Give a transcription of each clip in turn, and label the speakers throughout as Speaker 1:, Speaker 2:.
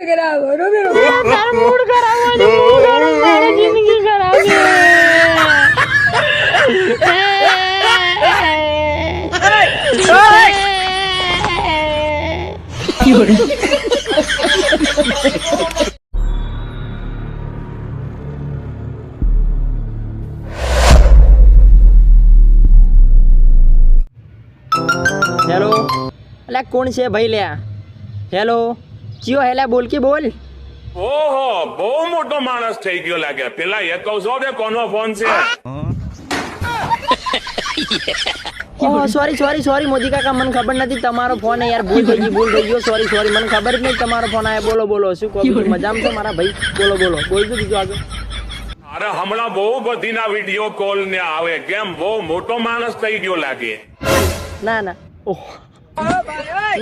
Speaker 1: તારો મૂડ ખરાબ હોય તો હું મારી જિંદગી ખરાબ
Speaker 2: હેલો. અલ્યા કોણ છે ભાઈ લ્યા? હેલો. ચિયો હેલા બોલ કે બોલ.
Speaker 3: ઓહો બહુ મોટો માણસ થઈ ગયો લાગે. પેલા એ કહું છો કે કોનો ફોન છે?
Speaker 2: સોરી સોરી સોરી મોદી કાકા મને ખબર નથી તમારો ફોન યાર ભૂલ થઈ ગઈ ભૂલ થઈ ગયો સોરી સોરી મને ખબર જ નહીં તમારો ફોન આવ્યો બોલો બોલો શું કહો મજામાં છો મારા ભાઈ? બોલો બોલો બોલજો બીજું આગળ.
Speaker 3: અરે હમણાં બહુ બધીના વીડિયો કોલ ને આવે. કેમ બહુ મોટો માણસ થઈ ગયો લાગે.
Speaker 2: ના ના. ઓહ.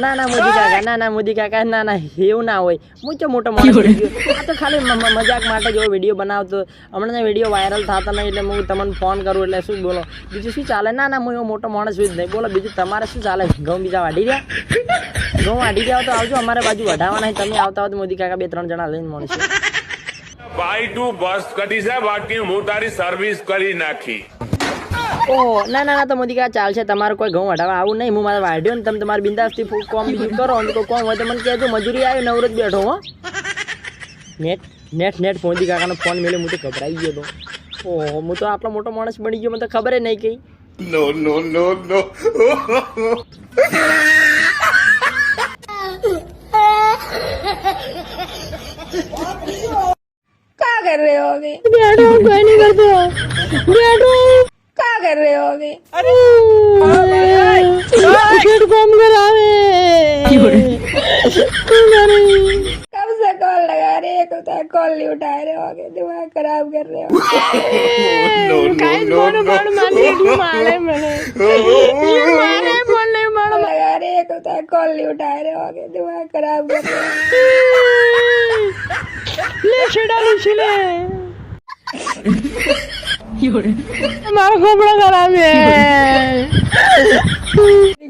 Speaker 2: ના ના મોદી કાકા ના ના મોદી કાકા ના ના એવું ના હોય. હું તો મોટો. આ તો ખાલી મજાક માટે જો વીડિયો બનાવતો. હમણાં વીડિયો વાયરલ થતા નહીં એટલે હું તમને ફોન કરું એટલે શું બોલો? બીજું શું ચાલે? ના ના હું એવો મોટો માણસ છું જ નહીં. બોલો બીજું તમારે શું ચાલે? ઘઉં બીજા વાઢી રહ્યા ઘઉં વાઢી રહ્યા હો તો આવજો. અમારે બાજુ વઢાવાના નહીં તમે આવતા હોય તો મોદી કાકા બે ત્રણ જણા લઈને મળશે.
Speaker 3: ભાઈ તું બસ કરી છે બાકી હું તારી સર્વિસ કરી નાખી.
Speaker 2: ઓહો ના ના ના તો મોદી કાકા ચાલશે તમારે કોઈ ઘઉં વઢાવા આવું નહીં હું મારે વાઢ્યો ને તમે તમારે બિંદાસથી ફૂ- કોમ બીજું કરો અને કોઈ કોમ હોય તો મને કહેજો મજૂરી આવી નવરો જ બેઠો હો નેટ નેટ નેટ મોદી કાકાનો ફોન મેળ્યો હું તો ગભરાઈ ગયો તો ઓહો હું તો આટલો મોટો માણસ બની ગયો મને તો ખબર નહીં કઈ
Speaker 4: क्या कर रहे हो अभी
Speaker 1: બેઠો હું કઈ નહીં કરતો બેઠો
Speaker 4: क्या कर
Speaker 1: अरे टिकट कौन
Speaker 4: कब से कॉल लगा रहे एक होता तो कॉल नहीं उठा रहे हो आगे दिमाग खराब कर रहे हो लगा रहे एक होता तो कॉल नहीं उठा रहे हो गए दिमाग खराब कर रहे हो
Speaker 1: ले મારો ગોમડો ખરાબ
Speaker 4: છે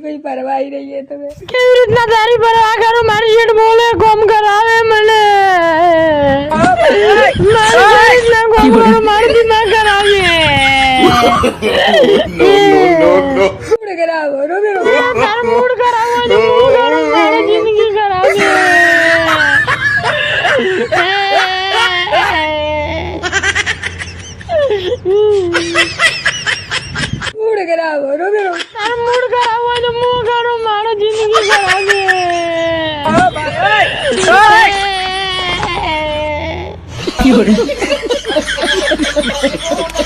Speaker 4: કોઈ પરવાઈ રહી છે તમે.
Speaker 1: કેવી રીતના તારી પરવા કરું મારી શેઠ બોલે ગોમ કરાવે મને. મારી રીતના કરાવે
Speaker 4: કરાવો ખરાબ બરોબર
Speaker 1: તારો મૂડ ખરાબ હોય તો મૂડ ખરાબ મારો જિંદગી ખરાબ છે.